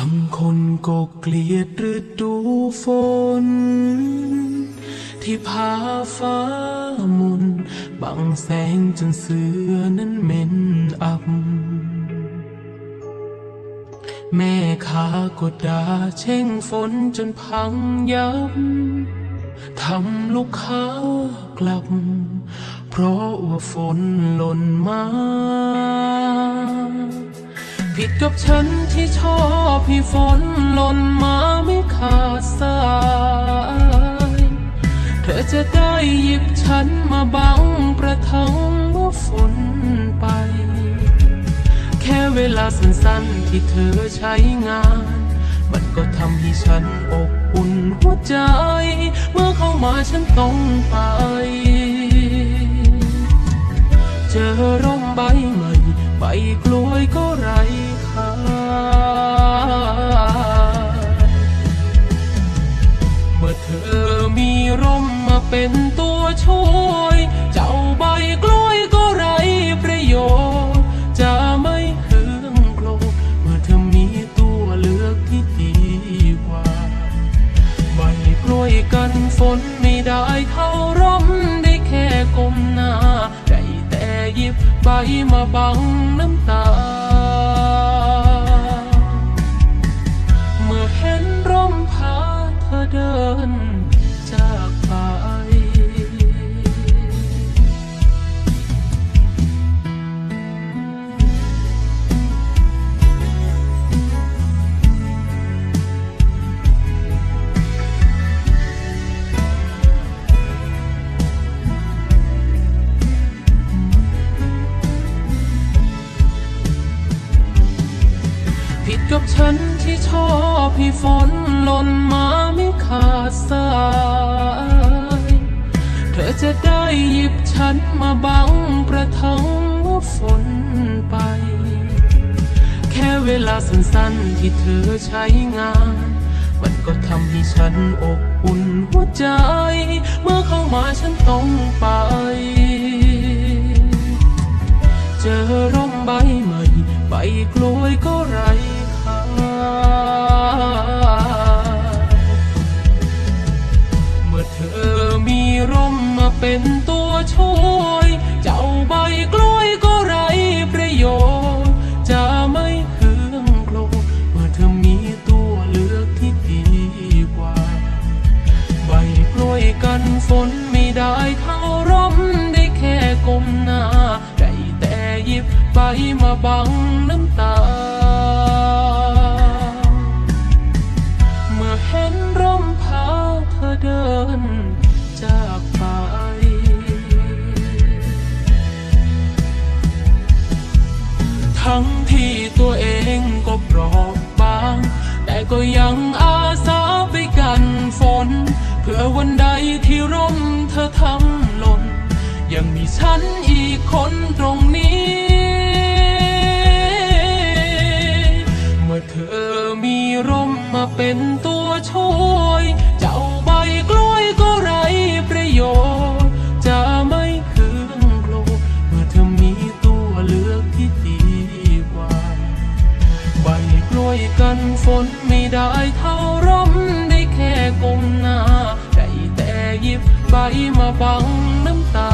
างคนก็เกลียดฤดูฝน ที่พาฟ้ามนบังแสงจนเสือนั้นเหม็นอับ แม่ค้าก็ด่าเช่งฝนจนพังยับทำลูกค้ากลับ เพราะว่าฝนหล่นมา ผิดกับฉันที่ชอบให้ฝนหล่นมาไม่ขาดสาย เธอจะได้หยิบฉันมาบังประทังเมื่อฝนไป แค่เวลาสั้นๆที่เธอใช้งาน มันก็ทำให้ฉันอบอุ่นหัวใจ เมื่อเข้ามาฉันต้องไป เจอร่มใบใหม่ใบกล้วย เป็นตัวช่วย เจ้าใบกล้วยก็ไรประโยชน์ จะไม่เคืองโกรธเมื่อเธอมีตัวเลือกที่ดีกว่า ใบกล้วยกันฝนไม่ได้เข้าร่มได้แค่ก้มหน้าได้แต่หยิบใบมาบังน้ำตาเมื่อเห็นร่มพาเธอเดิน ฉันที่ชอบให้ฝนหล่นมาไม่ขาดสาย เธอจะได้หยิบฉันมาบังประทังเมื่อฝนไป แค่เวลาสั้นๆที่เธอใช้งาน มันก็ทำให้ฉันอบอุ่นหัวใจ เมื่อเข้ามาฉันต้องไป เจอร่มใบใหม่ ใบกล้วยก็ เป็นตัวช่วย เจ้าใบกล้วยก็ไรประโยชน์ จะไม่เคืองโกรธเมื่อเธอมีตัวเลือกที่ดีกว่า ใบกล้วยกันฝนไม่ได้เข้าร่มได้แค่ก้มหน้าได้แต่หยิบใบมาบังน้ำตาเมื่อเห็นร่มพาเธอเดิน ก็ยังอาสาไปกันฝน เพื่อวันใดที่ร่มเธอทำหล่น ยังมีฉันอีกคนตรงนี้ เมื่อเธอมีร่มมาเป็นตัวช่วย เจ้าใบกล้วยก็ไรประโยชน์ จะไม่คืนโกรธเมื่อเธอมีตัวเลือกที่ดีกว่า ใบกล้วยกันฝน ได้แค่